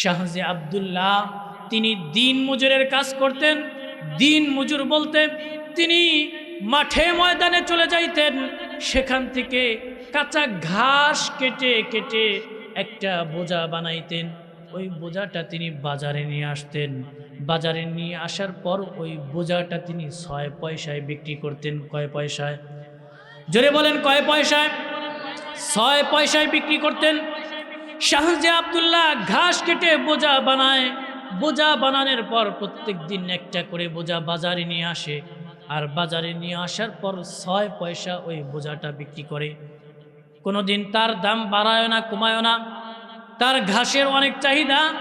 শাহজি আবদুল্লাহ, তিনি দিন মজুরের কাজ করতেন, দিন মজুর বলতে তিনি মাঠে ময়দানে চলে যাইতেন, সেখান থেকে কাঁচা ঘাস কেটে কেটে একটা বোঝা বানাইতেন। ওই বোঝাটা তিনি বাজারে নিয়ে আসতেন। বাজারে নিয়ে আসার পর ওই বোঝাটা তিনি ছয় পয়সায় বিক্রি করতেন। কয় পয়সায়? জোরে বলেন, কয় পয়সায়? ছয় পয়সায় বিক্রি করতেন। শাহজে আবদুল্লাহ ঘাস কেটে বোঝা বানায়। বোঝা বানানোর পর প্রত্যেক দিন একটা করে বোঝা বাজারে নিয়ে আসে। আর বাজারে নিয়ে আসার পর ছয় পয়সা ওই বোঝাটা বিক্রি করে। কোনো দিন তার দাম বাড়ায় না, কমায় না। তার ঘাসের অনেক চাহিদা।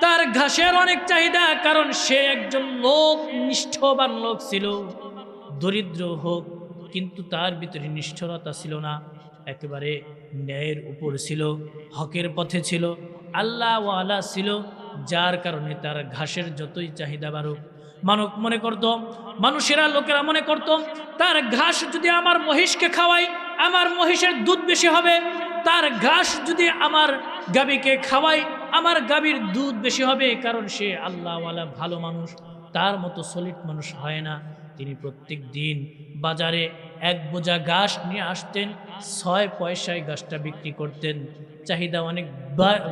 তার ঘাসের অনেক চাহিদা, কারণ সে একজন লোক, নিষ্ঠবান লোক ছিল। দরিদ্র হোক, কিন্তু তার ভিতরে নিষ্ঠরতা ছিল না। একেবারে ন্যায়ের উপর ছিল, হকের পথে ছিল আল্লাহ ওয়ালা ছিল, যার কারণে তার ঘাসের যতই চাহিদা বাড়ুক। মানব মনে করত, মানুষেরা লোকেরা মনে করত, তার ঘাস যদি আমার মহিষকে খাওয়াই, আমার মহিষের দুধ বেশি হবে। তার ঘাস যদি আমার গাবিকে খাওয়াই, আমার গাবির দুধ বেশি হবে, কারণ সে আল্লাহওয়ালা ভালো মানুষ, তার মতো সলিড মানুষ হয় না। তিনি প্রত্যেক দিন বাজারে এক বোঝা ঘাস নিয়ে আসতেন, ছয় পয়সায় ঘাসটা বিক্রি করতেন। চাহিদা অনেক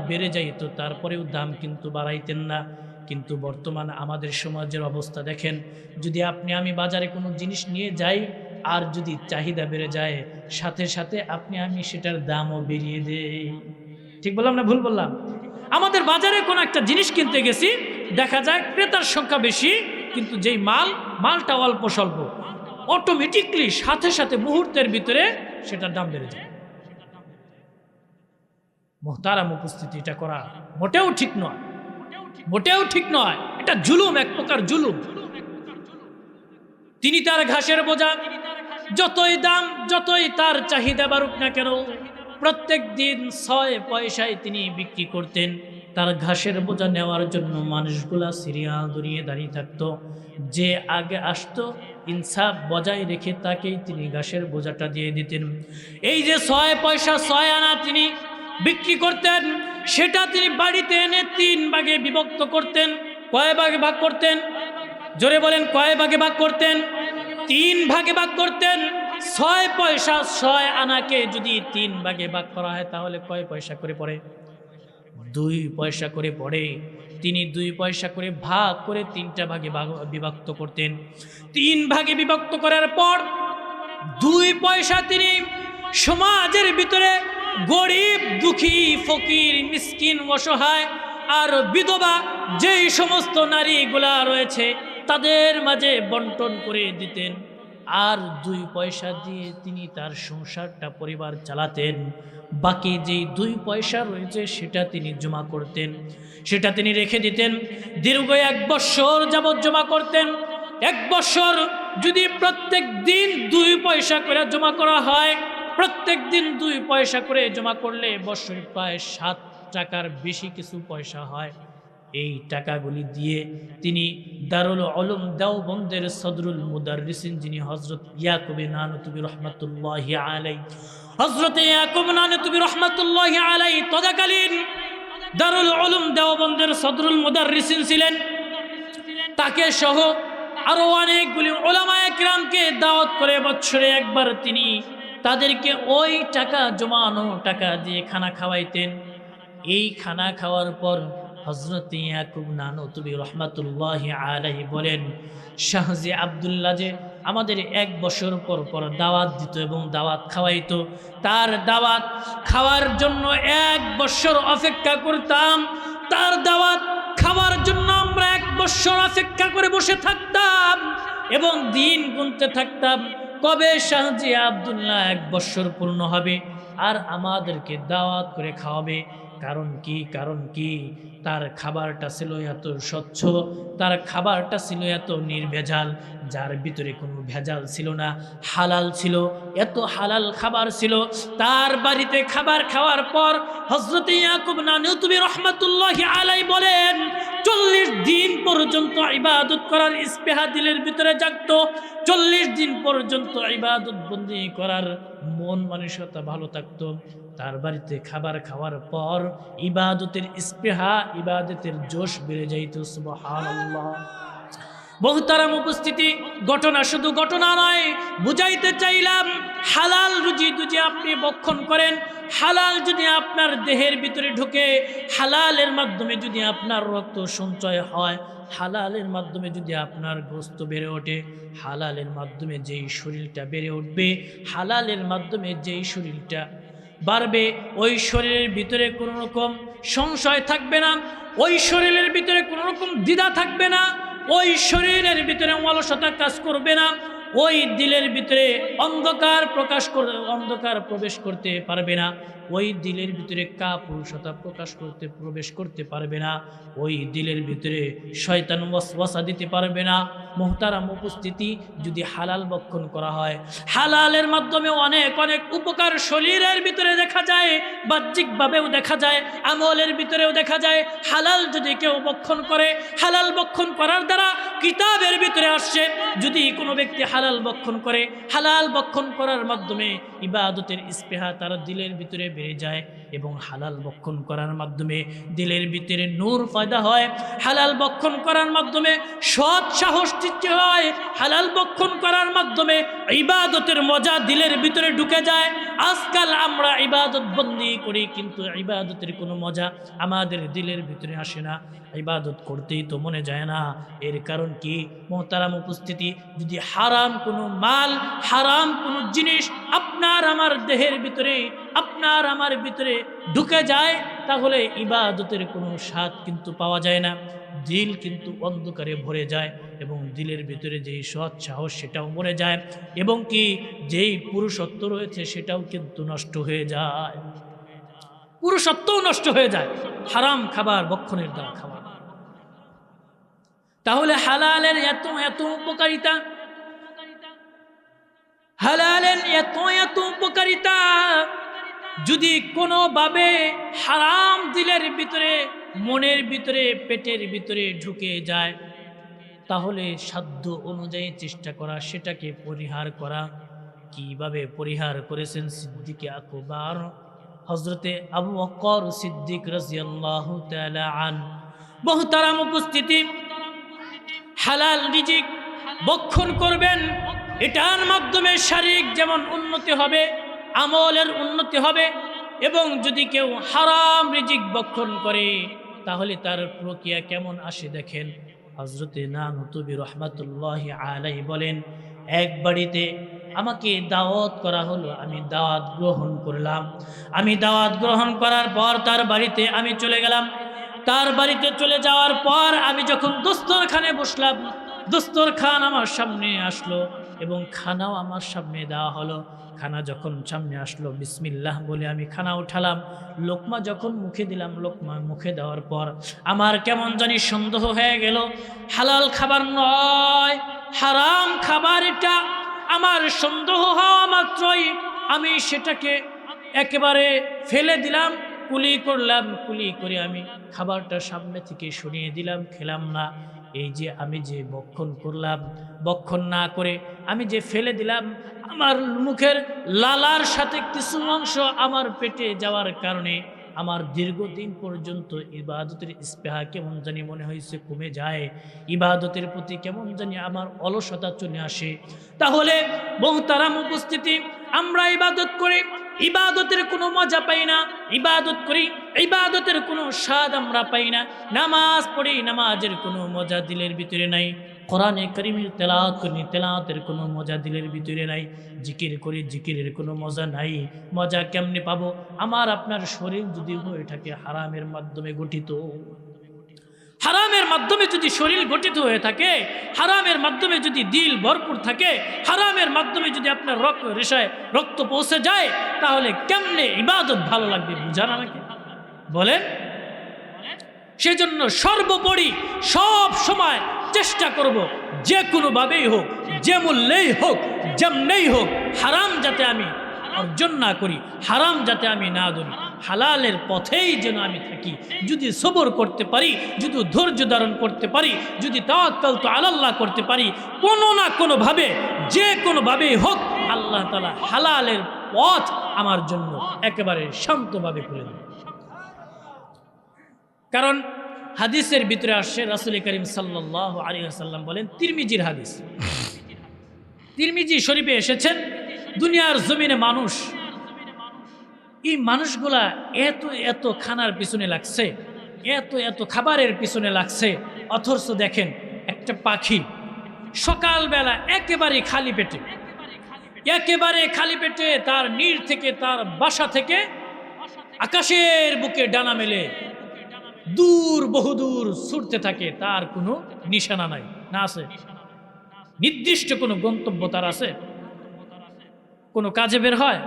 বেড়ে যাইত তারপরেও দাম কিন্তু বাড়াইতেন না। কিন্তু বর্তমান আমাদের সমাজের অবস্থা দেখেন, যদি আপনি, আমি বাজারে কোনো জিনিস নিয়ে যাই আর যদি চাহিদা বেড়ে যায়, সাথে সাথে আপনি, আমি সেটার দামও বেরিয়ে দেই। ঠিক বললাম না ভুল বললাম? আমাদের বাজারে কোনো একটা জিনিস কিনতে গেছি, দেখা যায় ক্রেতার সংখ্যা বেশি কিন্তু যেই মাল, মালটা অল্প স্বল্প অটোমেটিকলি সাথে সাথে মুহূর্তের ভিতরে সেটার দাম বেড়ে যায়। মোহতারাম উপস্থিতি এটা করা মোটেও ঠিক নয়। মোটেও ঠিক নয়, এটা জুলুম, এক প্রকার জুলুম। তিনি তার ঘাসের বোঝা, যতই দাম, যতই তার চাহিদা বাড়ুক না কেন, প্রত্যেক দিন ছয় পয়সায় তিনি বিক্রি করতেন। তার ঘাসের বোঝা নেওয়ার জন্য মানুষগুলা সিরিয়াল দড়িয়ে দাঁড়িয়ে থাকতো। যে আগে আসতো, ইনসাফ বজায় রেখে তাকেই তিনি ঘাসের বোঝাটা দিয়ে দিতেন। এই যে ছয় পয়সা ছয় আনা তিনি বিক্রি করতেন, সেটা তিনি বাড়িতে এনে তিন ভাগে বিভক্ত করতেন, কয় ভাগে ভাগ করতেন? জোরে বলেন, কয় ভাগে ভাগ করতেন? তিন ভাগে ভাগ করতেন। ছয় পয়সা ছয় আনাকে যদি তিন ভাগে ভাগ করা হয়, তাহলে কয় পয়সা করে পড়ে? দুই পয়সা করে পড়ে। তিনি দুই পয়সা করে ভাগ করে তিনটা ভাগে বিভক্ত করতেন। তিন ভাগে বিভক্ত করার পর দুই পয়সা তিনি সমাজের ভিতরে গরিব, দুঃখী, ফকির, মিসকিন, অসহায় আর বিধবা যেই সমস্ত নারীগুলা রয়েছে, তাদের মাঝে বন্টন করে দিতেন। আর দুই পয়সা দিয়ে তিনি তার সংসারটা, পরিবার চালাতেন। বাকি যেই দুই পয়সা রয়েছে, সেটা তিনি জমা করতেন। সেটা তিনি রেখে দিতেন। দীর্ঘ এক বছর যাবৎ জমা করতেন। এক বছর যদি প্রত্যেক দিন দুই পয়সা করে জমা করা হয়, প্রত্যেক দিন দুই পয়সা করে জমা করলে বছরে প্রায় সাত টাকার বেশি কিছু পয়সা হয়। এই টাকাগুলি দিয়ে তিনি দারুল আলম দেওবন্দের সদরুল মুদারিসিন যিনি হজরত ইয়াকুবে নানতুবি রহমতুল্লাহ আলাই হজরত ইয়াকুব নানতুবি রহমতুল্লাহ আলাই তদাকালীন দারুল আলম দেওবন্দের সদরুল মুদারিসিন ছিলেন। তাকে সহ আরও অনেকগুলি ওলামায় কিরামকে দাওয়াত করে বছরে একবার তিনি তাদেরকে ওই টাকা, জমানো টাকা দিয়ে খানা খাওয়াইতেন। এই খানা খাওয়ার পর হজরত বলেন, শাহজি যে আমাদের এক বছর পর পর দাওয়াত দিত এবং দাওয়াত খাওয়াইতো, তার দাওয়াত খাওয়ার জন্য এক বছর অপেক্ষা করতাম। তার দাওয়াত খাওয়ার জন্য আমরা এক বছর অপেক্ষা করে বসে থাকতাম এবং দিন গুনতে থাকতাম। কবে শাহজি আবদুল্লাহ এক বছর পূর্ণ হবে আর আমাদেরকে দাওয়াত করে খাওয়াবে? কারণ কি কারণ কি? তার খাবারটা ছিল এত স্বচ্ছ, তার খাবারটা ছিল এত নির্ভেজাল, যার ভিতরে কোনো ভেজাল ছিল না, হালাল ছিল, এত হালাল খাবার ছিল। তার বাড়িতে খাবার খাওয়ার পর হজরত ইয়াকুব নানুতুবি রহমতুল্লাহ আলাই বলেন, চল্লিশ দিন পর্যন্ত ইবাদত করার ইস্পেহা দিলের ভিতরে জাগত। চল্লিশ দিন পর্যন্ত ইবাদত বন্দি করার মন মানসিকতা ভালো থাকতো। তার বাড়িতে খাবার খাওয়ার পর ইবাদতের স্পৃহা ইবাদতের জোশ বেড়ে যাইত বহুতারাম উপস্থিতি, ঘটনা শুধু ঘটনা নয়, বুঝাইতে চাইলাম, হালাল রুজি দুজি আপনি বক্ষণ করেন, হালাল যদি আপনার দেহের ভিতরে ঢুকে, হালালের মাধ্যমে যদি আপনার রক্ত সঞ্চয় হয়, হালালের মাধ্যমে যদি আপনার গোস্ত বেড়ে ওঠে, হালালের মাধ্যমে যেই শরীরটা বেড়ে উঠবে, হালালের মাধ্যমে যেই শরীরটা বাড়বে, ওই শরীরের ভিতরে কোনো রকম সংশয় থাকবে না, ওই শরীরের ভিতরে কোনো রকম দ্বিধা থাকবে না, ওই শরীরের ভিতরে অলসতা কাজ করবে না, ওই দিলের ভিতরে অন্ধকার প্রকাশ করে, অন্ধকার প্রবেশ করতে পারবে না। ওই দিলের ভিতরে কা পুরুষতা প্রকাশ করতে, প্রবেশ করতে পারবে না। ওই দিলের ভিতরে শয়তান ওয়াসওয়াসা দিতে পারবে না। মোহতারাম উপস্থিতি যদি হালাল বক্ষণ করা হয়। হালালের মাধ্যমে অনেক অনেক উপকার শরীরের ভিতরে দেখা যায়, বাহ্যিকভাবেও দেখা যায়, আমলের ভিতরেও দেখা যায়। হালাল যদি কেউ বক্ষণ করে, হালাল বক্ষণ করার দ্বারা কিতাবের ভিতরে আসছে, যদি কোনো ব্যক্তি হালাল বক্ষণ করে, হালাল বক্ষণ করার মাধ্যমে ইবাদতের স্পেহা তার দিলের ভিতরে বেড়ে যায়। এবং হালাল বক্ষণ করার মাধ্যমে দিলের ভিতরে নূর ফায়দা হয়, হালাল বক্ষণ করার মাধ্যমে সৎ সাহস সৃষ্টি হয়, হালাল বক্ষণ করার মাধ্যমে ইবাদতের মজা দিলের ভিতরে ঢুকে যায়। আজকাল আমরা ইবাদত বন্দি করি, কিন্তু ইবাদতের কোনো মজা আমাদের দিলের ভিতরে আসে না। ইবাদত করতেই তো মনে যায় না। এর কারণ কি? মোহতারাম উপস্থিতি, যদি হারাম কোনো মাল, হারাম কোনো জিনিস আপনার আমার দেহের ভিতরে আপনার আমার ভিতরে ঢুকে যায়, তাহলে ইবাদতের কোনো স্বাদ কিন্তু পাওয়া যায় না। দিল কিন্তু অন্ধকারে ভরে যায় এবং দিলের ভিতরে যেই সৎ সাহস সেটাও মরে যায় এবং কি যেই পুরুষত্ব রয়েছে সেটাও কিন্তু নষ্ট হয়ে যায়। পুরুষত্বও নষ্ট হয়ে যায়। হারাম খাবার, বক্ষণের দ্বারা খাবার। তাহলে হালালের এত এত উপকারিতা? হালালের এত এত উপকারিতা? যদি কোনোভাবে হারাম দিলের ভিতরে, মনের ভিতরে, পেটের ভিতরে ঢুকে যায়, তাহলে সাধ্য অনুযায়ী চেষ্টা করা, সেটাকে পরিহার করা। কীভাবে পরিহার করেছেন সিদ্দিকে আকবর? হজরতে আবু অকর সিদ্দিক রাজিয়াল্লাহু আন। বহুতারাম উপস্থিতি হালাল রিজিক বক্ষণ করবেন। এটার মাধ্যমে শারীরিক যেমন উন্নতি হবে আমলের উন্নতি হবে এবং যদি কেউ হারাম রিজিক বক্ষণ করে, তাহলে তার প্রক্রিয়া কেমন আসে দেখেন। হজরতে নানতুবি রহমাতুল্লাহ আলাই বলেন, এক বাড়িতে আমাকে দাওয়াত করা হলো, আমি দাওয়াত গ্রহণ করলাম। আমি দাওয়াত গ্রহণ করার পর তার বাড়িতে আমি চলে গেলাম। তার বাড়িতে চলে যাওয়ার পর আমি যখন দোস্তরখানে বসলাম, দোস্তরখান আমার সামনে আসলো এবং খানাও আমার সামনে দেওয়া হলো। খানা যখন সামনে আসলো, বিসমিল্লাহ বলে আমি খানা উঠালাম। লোকমা যখন মুখে দিলাম, লোকমা মুখে দেওয়ার পর আমার কেমন জানি সন্দেহ হয়ে গেল। হালাল খাবার নয়, হারাম খাবার এটা। আমার সন্দেহ হওয়া মাত্রই আমি সেটাকে একেবারে ফেলে দিলাম, কুলি করলাম, কুলি করে আমি খাবারটা সামনে থেকে সরিয়ে দিলাম, খেলাম না। এই যে আমি যে বক্ষণ করলাম, বক্ষণ না করে আমি যে ফেলে দিলাম, আমার মুখের লালার সাথে কিছু অংশ আমার পেটে যাওয়ার কারণে আমার দীর্ঘদিন পর্যন্ত ইবাদতের স্পেহা কেমন জানি মনে হয়েছে কমে যায়। ইবাদতের প্রতি কেমন জানি আমার অলসতা চলে আসে। তাহলে বহু তারাম উপস্থিতি, আমরা ইবাদত করি ইবাদতের কোনো মজা পাই না, ইবাদত করি, ইবাদতের কোনো স্বাদ আমরা পাই না। নামাজ পড়ি, নামাজের কোনো মজা দিলের ভিতরে নাই। কোরআনে করিমের তেলাওয়াত করি তেলাতের কোনো মজা দিলের ভিতরে নাই। জিকির করি, জিকিরের কোনো মজা নাই। মজা কেমনে পাবো? আমার আপনার শরীর যদি হয়ে থাকে হারামের মাধ্যমে গঠিত। হারামের মাধ্যমে যদি শরীর গঠিত হয়ে থাকে, হারামের মাধ্যমে যদি দিল ভরপুর থাকে, হারামের মাধ্যমে যদি আপনার রক্ত রেশায় রক্ত পৌঁছে যায়, তাহলে কেমনে ইবাদত ভালো লাগবে বুঝান আমাকে? বলেন? সেজন্য সর্বোপরি সব সময় চেষ্টা করব, যে কোনোভাবেই হোক, যে মূল্যেই হোক, যেমনেই হোক, হারাম যাতে আমি অর্জন না করি, হারাম যাতে আমি না ধরি হালালের পথেই যেন আমি থাকি। যদি সবর করতে পারি, যদি ধৈর্য ধারণ করতে পারি, যদি তাওয়াক্কাল তো আলাল্লাহ করতে পারি, কোনো না কোনোভাবে, যে কোনোভাবেই হোক, আল্লাহ তালা হালালের পথ আমার জন্য একেবারে শান্তভাবে খুলে দিন। কারণ হাদিসের ভিতরে আসছে, রাসুল করিম সাল্লাহ আলী আসাল্লাম বলেন, তিরমিজির হাদিস। তিরমিজি শরীফে এসেছেন দুনিয়ার জমিনে মানুষ, এই মানুষগুলা এত এত খানার পিছনে লাগছে, এত এত খাবারের পিছনে লাগছে। অথচ দেখেন, একটা পাখি সকালবেলা একেবারে খালি পেটে, একেবারে খালি পেটে তার নীড় থেকে, তার বাসা থেকে আকাশের বুকে ডানা মেলে, দূর, বহুদূর ছুটতে থাকে, তার কোনো নিশানা নাই, না আছে। নির্দিষ্ট কোনো গন্তব্য তার আছে? কোনো কাজে বের হয়?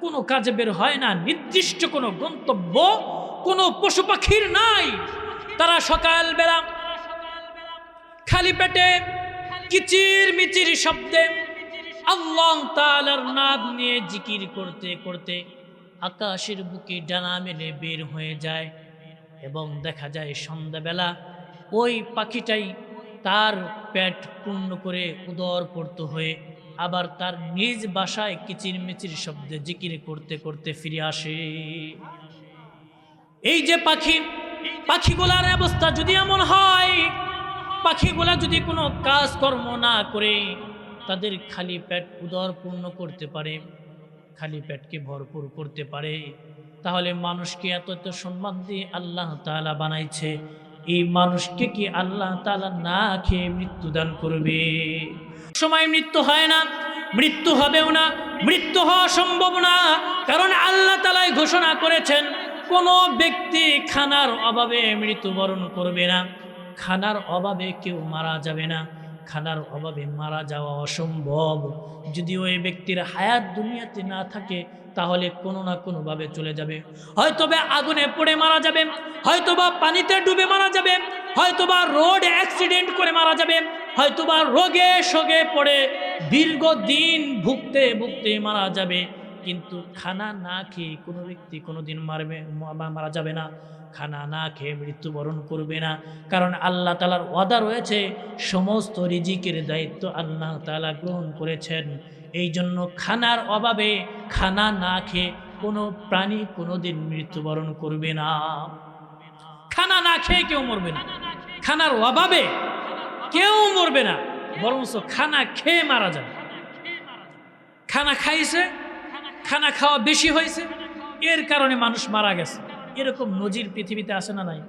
কোনো কাজে বের হয় না। নির্দিষ্ট কোনো গন্তব্য কোনো পশু পাখির নাই। তারা সকালবেলা খালি পেটে কিচির মিচির শব্দে আল্লাহ তালার নাম নিয়ে জিকির করতে করতে আকাশের বুকে ডানা মেলে বের হয়ে যায় এবং দেখা যায় সন্ধ্যাবেলা ওই পাখিটাই তার পেট পূর্ণ করে উদর পূর্ত হয়ে আবার তার নিজ বাসায় কিচির মিচির শব্দে জিকির করতে করতে ফিরে আসে। এই যে পাখি, পাখিগুলার অবস্থা যদি এমন হয়, পাখিগুলা যদি কোনো কাজকর্ম না করে, তাদের খালি পেট উদর পূর্ণ করতে পারে, খালি পেটকে ভরপুর করতে পারে। তাহলে মানুষকে এত এত সম্মান দিয়ে আল্লাহ তাআলা বানাইছে। এই মানুষকে কি আল্লাহ তালা না খেয়ে মৃত্যুদান করবে? সময় মৃত্যু হয় না, মৃত্যু হবেও না, মৃত্যু হওয়া সম্ভব না। কারণ আল্লাহ তালাই ঘোষণা করেছেন, কোনো ব্যক্তি খানার অভাবে মৃত্যুবরণ করবে না, খানার অভাবে কেউ মারা যাবে না। খানার অভাবে মারা যাওয়া অসম্ভব। যদি ওই ব্যক্তির হায়াত দুনিয়াতে না থাকে, তাহলে কোনো না কোনোভাবে চলে যাবে। হয়তোবা আগুনে পড়ে মারা যাবে, হয়তোবা পানিতে ডুবে মারা যাবে, হয়তোবা রোড অ্যাক্সিডেন্ট করে মারা যাবে, হয়তোবা রোগে সোগে পড়ে দীর্ঘদিন ভুগতে ভুগতে মারা যাবে। কিন্তু খানা না খেয়ে কোনো ব্যক্তি কোনো দিন মারবে মারা যাবে না। খানা না খেয়ে মৃত্যুবরণ করবে না। কারণ আল্লাহ তালার ওয়াদা রয়েছে, সমস্ত রিজিকের দায়িত্ব আল্লাহ তালা গ্রহণ করেছেন। এই জন্য খানার অভাবে খানা না খেয়ে কোনো প্রাণী কোনো দিন মৃত্যুবরণ করবে না। খানা না খেয়ে কেউ মরবে না। খানার অভাবে কেউ মরবে না। বরঞ্চ খানা খেয়ে মারা যাবে। খানা খাইছে খানা খাওয়া বেশি হয়েছে, এর কারণে মানুষ মারা গেছে। এরকম নজির পৃথিবীতে আসে না নাই?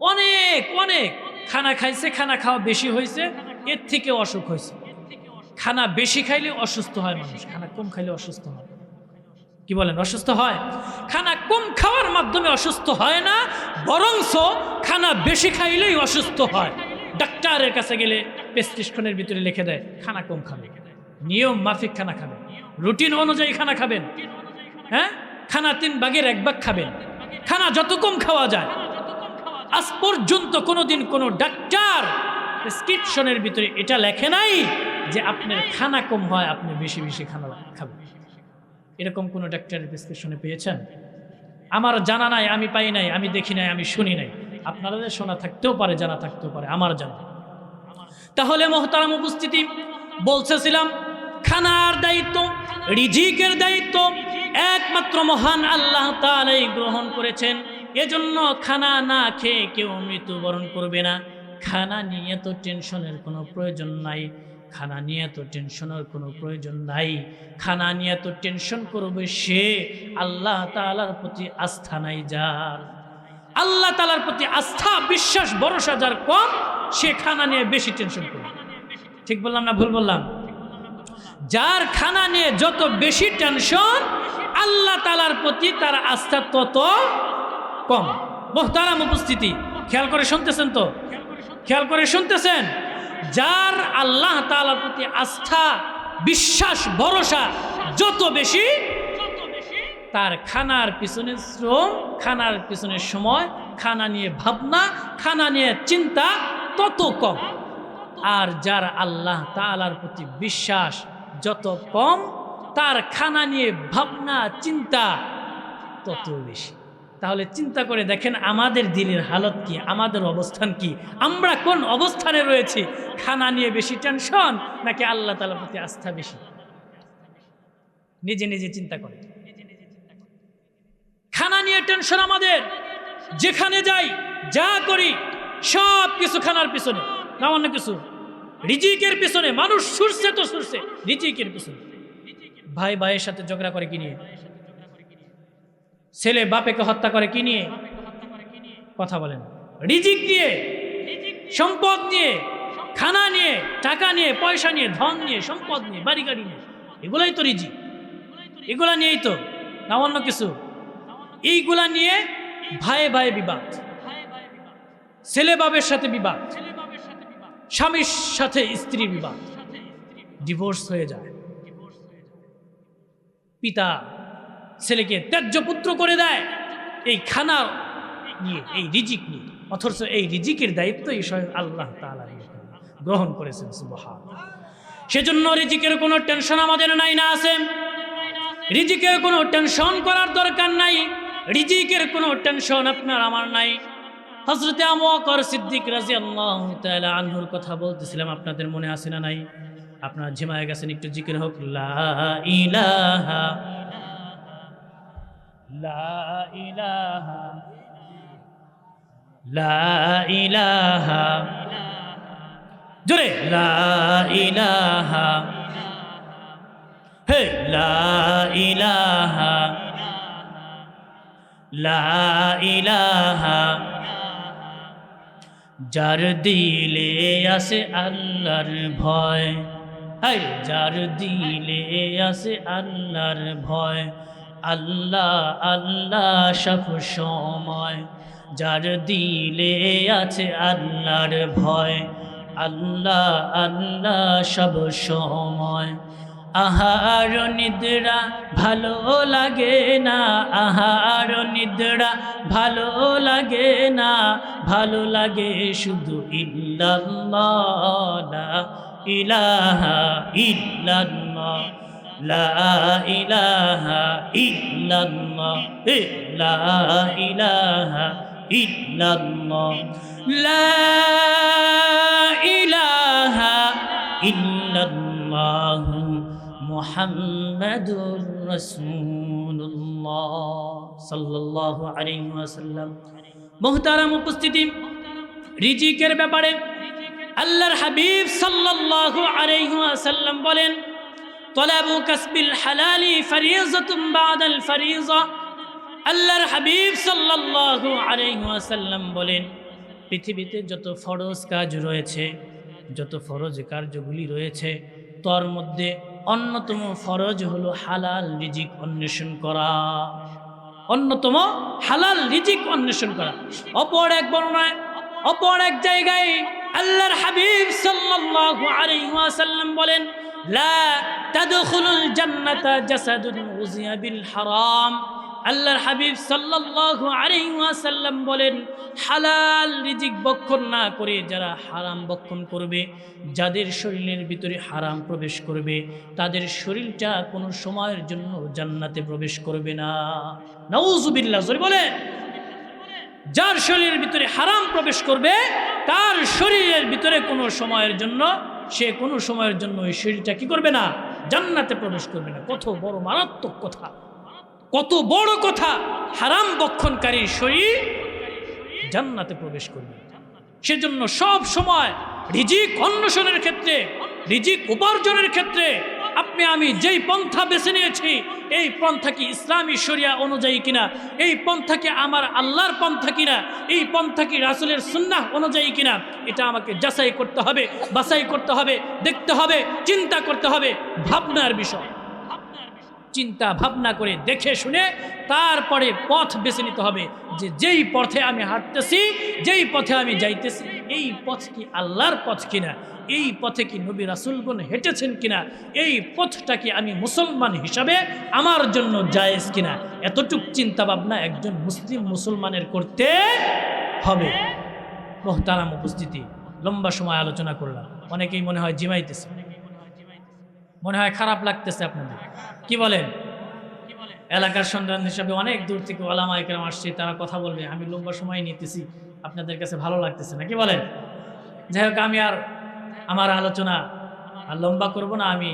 অনেক অনেক। খানা খাইছে, খানা খাওয়া বেশি হয়েছে, এর থেকে অসুখ হয়েছে। খানা বেশি খাইলে অসুস্থ হয় মানুষ, খানা কম খাইলে অসুস্থ হয়। কি বলেন, অসুস্থ হয়? খানা কম খাওয়ার মাধ্যমে অসুস্থ হয় না বরংস খানা বেশি খাইলেই অসুস্থ হয়। ডাক্তারের কাছে গেলে প্রেসক্রিপশনের ভিতরে লিখে দেয়, খানা কম খাবে। নিয়ম মাফিক খানা খাবেন রুটিন অনুযায়ী খানা খাবেন। হ্যাঁ? খানা তিন ভাগের এক ভাগ খাবেন। খানা যত কম খাওয়া যায়। আজ পর্যন্ত কোনোদিন কোনো ডাক্তার প্রেসক্রিপশনের ভিতরে এটা লেখে নাই যে আপনার খানা কম হয়, আপনি বেশি বেশি খানা খাবেন। এরকম কোনো ডাক্তারের প্রেসক্রিপশনে পেয়েছেন? আমার জানা নাই, আমি পাই নাই, আমি দেখি নাই, আমি শুনি নাই। আপনাদের শোনা থাকতেও পারে, জানা থাকতেও পারে, আমার জানা। তাহলে মহতারাম উপস্থিতি, বলতেছিলাম খানার দায়িত্ব, রিজিকের দায়িত্ব, একমাত্র মহান আল্লাহ তালাই গ্রহণ করেছেন। এজন্য খানা না খেয়ে কেউ মৃত্যুবরণ করবে না। খানা নিয়ে তো টেনশনের কোনো প্রয়োজন নাই। খানা নিয়ে তো টেনশনের কোনো প্রয়োজন নাই। খানা নিয়ে তো টেনশন করবে সে আল্লাহ তালার প্রতি আস্থা নাই যার। আল্লাহ তালার প্রতি আস্থা, বিশ্বাস, ভরসা যার কম, সে খানা নিয়ে বেশি টেনশন করবে ঠিক বললাম না ভুল বললাম? যার খানা নিয়ে যত বেশি টেনশন আল্লাহ তালার প্রতি তার আস্থা তত কম। মোহতারাম উপস্থিতি। খেয়াল করে শুনতেছেন তো? খেয়াল করে শুনতেছেন? যার আল্লাহ তালার প্রতি আস্থা, বিশ্বাস, ভরসা যত বেশি, তার খানার পিছনে শ্রম, খানার পিছনে সময়, খানা নিয়ে ভাবনা, খানা নিয়ে চিন্তা তত কম। আর যার আল্লাহ তালার প্রতি বিশ্বাস যত কম, তার খানা নিয়ে ভাবনা, চিন্তা তত বেশি। তাহলে চিন্তা করে দেখেন আমাদের দিনের হালত কি, আমাদের অবস্থান কি, আমরা কোন অবস্থানে রয়েছি? খানা নিয়ে বেশি টেনশন নাকি আল্লাহ তালার প্রতি আস্থা বেশি? নিজে নিজে চিন্তা করে খানা নিয়ে টেনশন আমাদের। যেখানে যাই, যা করি সব কিছু খানার পিছনে। না অন্য কিছু? রিজিকের পিছনে, মানুষ সুরছে তো সুরছে। রিজিকের পিছনে। ভাই ভাইয়ের সাথে ঝগড়া করে কি নিয়ে? ছেলে বাপেকে হত্যা করে কি নিয়ে? কথা বলেন। রিজিক নিয়ে, সম্পদ নিয়ে, খানা নিয়ে, টাকা নিয়ে, পয়সা নিয়ে, ধন নিয়ে, সম্পদ নিয়ে বাড়ি গাড়ি নিয়ে, এগুলাই তো রিজিক। এগুলা নিয়েই তো, না অন্য কিছু? এইগুলা নিয়ে ভাই ভাই বিবাদ। ছেলে বাবের সাথে বিবাদ। স্বামীর সাথে স্ত্রী বিবাদ ডিভোর্স হয়ে যায়। পিতা ছেলেকে ত্যায্য পুত্র করে দেয় এই খানা নিয়ে, এই রিজিক নিয়ে। অথচ এই রিজিকের দায়িত্ব এই স্বয়ং আল্লাহ তাআলা গ্রহণ করেছেন সুবহান সেজন্য রিজিকের কোনো টেনশন আমাদের নাই, না আছে? রিজিকের কোনো টেনশন করার দরকার নাই। রিজিকের কোনো টেনশন আপনার, আমার নাই। হজরতে আমকর সিদ্দিক রাজি আল্লাহ আনহুর কথা বলতেছিলাম, আপনাদের মনে আছে না নাই? আপনার ঝিমায় গেছেন, একটু জিকির হোক। লা ইলাহা লা ইলাহা লা ইলাহা জোরে। লা ইলাহা হে লা ইলাহা লা ইলাহা যার দিলে আসে আল্লাহর ভয়। হাই যার দিলে আসে আল্লাহর ভয়। আল্লাহ আল্লাহ সব সময়। যার দিলে আছে আল্লাহর ভয়। আল্লাহ আল্লাহ সব সময়। আহার নিদ্রা ভালো লাগে না, আহার নিদ্রা ভালো লাগে না, ভালো লাগে শুধু ইল্লাল্লাহ ইলাহা ইল্লাল্লাহ, লা ইলাহা ইল্লাল্লাহ লা ইলাহা ইল্লাল্লাহ, লা মুহাম্মাদুর রাসূলুল্লাহ সাল্লাল্লাহু আলাইহি ওয়াসাল্লাম মুহতারাম উপস্থিতি, রিজিকের ব্যাপারে আল্লাহর হাবিব সাল্লাল্লাহু আলাইহি ওয়াসাল্লাম বলেন, তলাবু কাসবিল হালালি ফরিয়াযাতুন বাদাল ফরিযা আল্লাহর হাবিব সাল্লাল্লাহু আলাইহি ওয়াসাল্লাম বলেন, পৃথিবীতে যত ফরজ কাজ রয়েছে, যত ফরজ কার্যগুলি রয়েছে, তার মধ্যে অন্যতম ফরজ হলো হালাল রিজিক অন্বেষণ করা। অন্যতম হালাল রিজিক অন্বেষণ করা। অপর এক বর্ণায়, অপর এক জায়গায় আল্লাহর হাবিব সাল্লাল্লাহু আলাইহি ওয়াসাল্লাম বলেন, লা তাদখুলুল জান্নাতা জাসাদুন উযিয়া বিল হারাম। আল্লাহর হাবিব সাল্লাল্লাহু আলাইহি ওয়াসাল্লাম বলেন, হালাল রিজিক বক্ষণ না করে যারা হারাম বক্ষণ করবে, যাদের শরীরের ভিতরে হারাম প্রবেশ করবে, তাদের শরীরটা কোনো সময়ের জন্য জান্নাতে প্রবেশ করবে না। নাউজুবিল্লাহ জোরে বলেন। যার শরীরের ভিতরে হারাম প্রবেশ করবে, তার শরীরের ভিতরে কোনো সময়ের জন্য, সে কোনো সময়ের জন্য ওই শরীরটা কি করবে না? জান্নাতে প্রবেশ করবে না। কত বড় মারাত্মক কথা। কত বড় কথা হারাম বক্ষণকারীর শরীর জান্নাতে প্রবেশ করবে। সেজন্য সব সময় রিজিক অন্বেষণের ক্ষেত্রে, রিজিক উপার্জনের ক্ষেত্রে আপনি আমি যেই পন্থা বেছে নিয়েছি, এই পন্থা কি ইসলামী শরিয়া অনুযায়ী কিনা, এই পন্থা কি আমার আল্লাহর পন্থা কিনা, এই পন্থা কি রাসুলের সুন্নাহ অনুযায়ী কিনা, এটা আমাকে যাচাই করতে হবে, বাছাই করতে হবে, দেখতে হবে, চিন্তা করতে হবে, ভাবনার বিষয়। চিন্তা ভাবনা করে দেখে শুনে তারপরে পথ বেছে নিতে হবে যে যেই পথে আমি হাঁটতেছি, যেই পথে আমি যাইতেছি, এই পথ কি আল্লাহর পথ কিনা? এই পথে কি নবী রাসুলগণ হেঁটেছেন কিনা? এই পথটা কি আমি মুসলমান হিসাবে আমার জন্য জায়েজ কিনা? এতটুক চিন্তা ভাবনা একজন মুসলিম মুসলমানের করতে হবে। মোহতারাম উপস্থিতি। লম্বা সময় আলোচনা করলাম। অনেকেই মনে হয় জিমাইতেছে। মনে হয় খারাপ লাগতেছে আপনাদের। কি বলেন? এলাকার সন্ধান হিসাবে অনেক দূর থেকে ওলামা একরাম আসছে, তারা কথা বলবে, আমি লম্বা সময় নিতেছি, আপনাদের কাছে ভালো লাগতেছে না, কি বলেন? যাই হোক, আমি আর আমার আলোচনা আর লম্বা করব না, আমি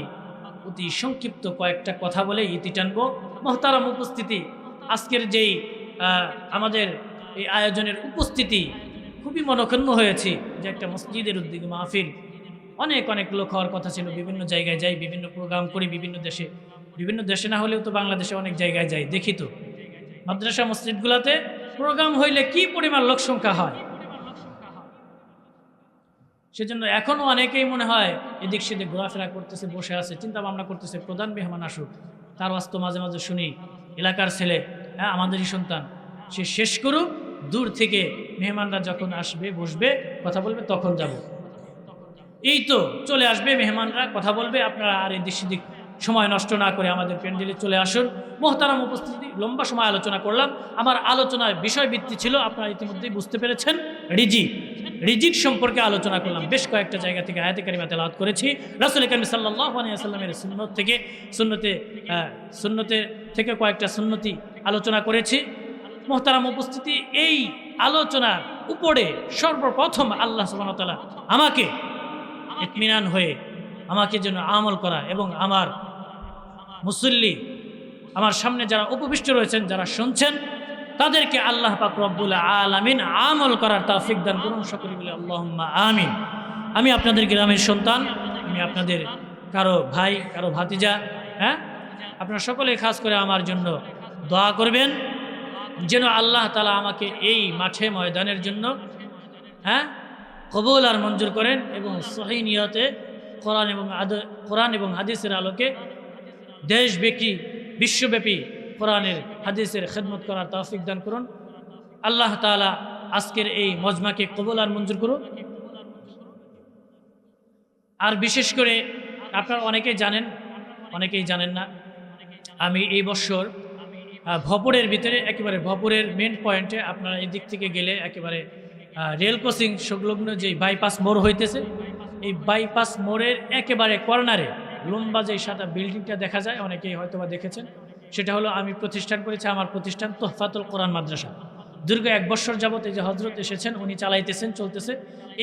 অতি সংক্ষিপ্ত কয়েকটা কথা বলে ইতি টানবো। মহতারাম উপস্থিতি, আজকের যেই আমাদের এই আয়োজনের উপস্থিতি, খুবই মনক্ষুণ্ণ হয়েছি যে একটা মসজিদের উদ্যোগে মাহফিল অনেক অনেক লোক হওয়ার কথা ছিল। বিভিন্ন জায়গায় যাই, বিভিন্ন প্রোগ্রাম করি বিভিন্ন দেশে। বিভিন্ন দেশে না হলেও তো বাংলাদেশে অনেক জায়গায় যাই, দেখি তো। মাদ্রাসা মসজিদগুলোতে প্রোগ্রাম হইলে কি পরিমাণ লোক সংখ্যা হয়? সেজন্য এখনও অনেকেই মনে হয়, এদিক সেদিক ঘোরাফেরা করতেছে, বসে আছে চিন্তা ভাবনা করতেছে, প্রধান মেহমান আসুক। তার বাস্তব মাঝে মাঝে শুনি, এলাকার ছেলে হ্যাঁ আমাদেরই সন্তান, সে শেষ করুক, দূর থেকে মেহমানরা যখন আসবে, বসবে, কথা বলবে, তখন যাব। এই তো চলে আসবে মেহমানরা, কথা বলবে, আপনারা আর এদিক সেদিক সময় নষ্ট না করে আমাদের প্যান্ডেলে চলে আসুন। মোহতারাম উপস্থিতি, লম্বা সময় আলোচনা করলাম। আমার আলোচনার বিষয়ভিত্তি ছিল, আপনারা ইতিমধ্যেই বুঝতে পেরেছেন। রিজি রিজিক সম্পর্কে আলোচনা করলাম। বেশ কয়েকটা জায়গা থেকে আয়াতে কারিমা তেলাওয়াত করেছি। রাসুল কারিম সাল্লাহ সুন্নত থেকে, সুন্নতে সুন্নতে থেকে কয়েকটা সুন্নতি আলোচনা করেছি। মোহতারাম উপস্থিতি, এই আলোচনার উপরে সর্বপ্রথম আল্লাহ সুবাহতালা আমাকে ইতমিনান হয়ে আমাকে যেন আমল করা এবং আমার মুসল্লি, আমার সামনে যারা উপবিষ্ট রয়েছেন, যারা শুনছেন, তাদেরকে আল্লাহ পাক রব্বুল আলামিন আমল করার তৌফিক দান করুন। সকলে বলে আল্লাহুম্মা আমিন। আমি আপনাদের গ্রামের সন্তান, আমি আপনাদের কারও ভাই, কারও ভাতিজা হ্যাঁ? আপনারা সকলে খাস করে আমার জন্য দোয়া করবেন, যেন আল্লাহ তালা আমাকে এই মাঠে ময়দানের জন্য হ্যাঁ? কবুল আর মঞ্জুর করেন এবং সহি নিয়তে কোরআন এবং কোরআন এবং হাদিসের আলোকে দেশব্যাপী বিশ্বব্যাপী কোরআনের, হাদিসের খেদমত করার তৌফিক দান করুন। আল্লাহ তাআলা আজকের এই মজমাকে কবল আর মঞ্জুর করুন আর বিশেষ করে আপনারা অনেকেই জানেন অনেকেই জানেন না, আমি এই বছর ভপুরের ভিতরে একেবারে ভপুরের মেন পয়েন্টে আপনারা এই দিক থেকে গেলে একেবারে রেল ক্রসিং সংলগ্ন যে বাইপাস মোড় হইতেছে, এই বাইপাস মোড়ের একেবারে কর্নারে লম্বা যে সাদা বিল্ডিংটা দেখা যায়, অনেকেই হয়তো বা দেখেছেন, সেটা হলো আমি প্রতিষ্ঠান করেছি আমার প্রতিষ্ঠান তোহফাতুল কোরআন মাদ্রাসা। দীর্ঘ এক বছর যাবত এই যে হজরত এসেছেন, উনি চালাইতেছেন, চলতেছে।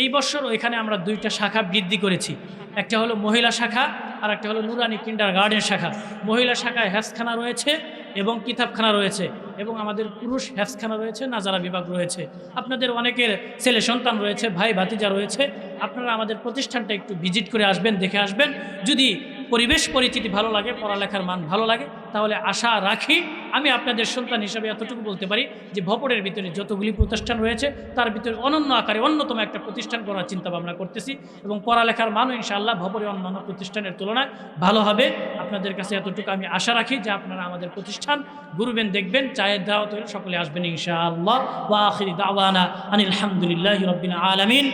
এই বছর ওইখানে আমরা দুইটা শাখা বৃদ্ধি করেছি। একটা হলো মহিলা শাখা আর একটা হলো নুরানি কিন্ডার গার্ডেন শাখা। মহিলা শাখায় হ্যাসখানা রয়েছে এবং কিতাবখানা রয়েছে এবং আমাদের পুরুষ হ্যাফসখানা রয়েছে, নাজারা বিভাগ রয়েছে। আপনাদের অনেকের ছেলে সন্তান রয়েছে, ভাই ভাতিজা রয়েছে। আপনারা আমাদের প্রতিষ্ঠানটা একটু ভিজিট করে আসবেন, দেখে আসবেন। যদি পরিবেশ পরিচিতি ভালো লাগে, পড়ালেখার মান ভালো লাগে তাহলে আশা রাখি আমি আপনাদের সন্তান হিসাবে এতটুকু বলতে পারি যে ভপরের ভিতরে যতগুলি প্রতিষ্ঠান রয়েছে, তার ভিতরে অনন্য আকারে অন্যতম একটা প্রতিষ্ঠান করার চিন্তা ভাবনা করতেছি এবং পড়ালেখার মানও ইনশাআল্লাহ ভপরে অন্যান্য প্রতিষ্ঠানের তুলনায় ভালো হবে। আপনাদের কাছে এতটুকু আমি আশা রাখি যে আপনারা আমাদের প্রতিষ্ঠান গুরুবেন দেখবেন, চায়ের দাওয়াত সকলে আসবেন ইনশাআল্লাহ। দাওয়ানা আনিল হামদুলিল্লাহি রাব্বিল আলামিন।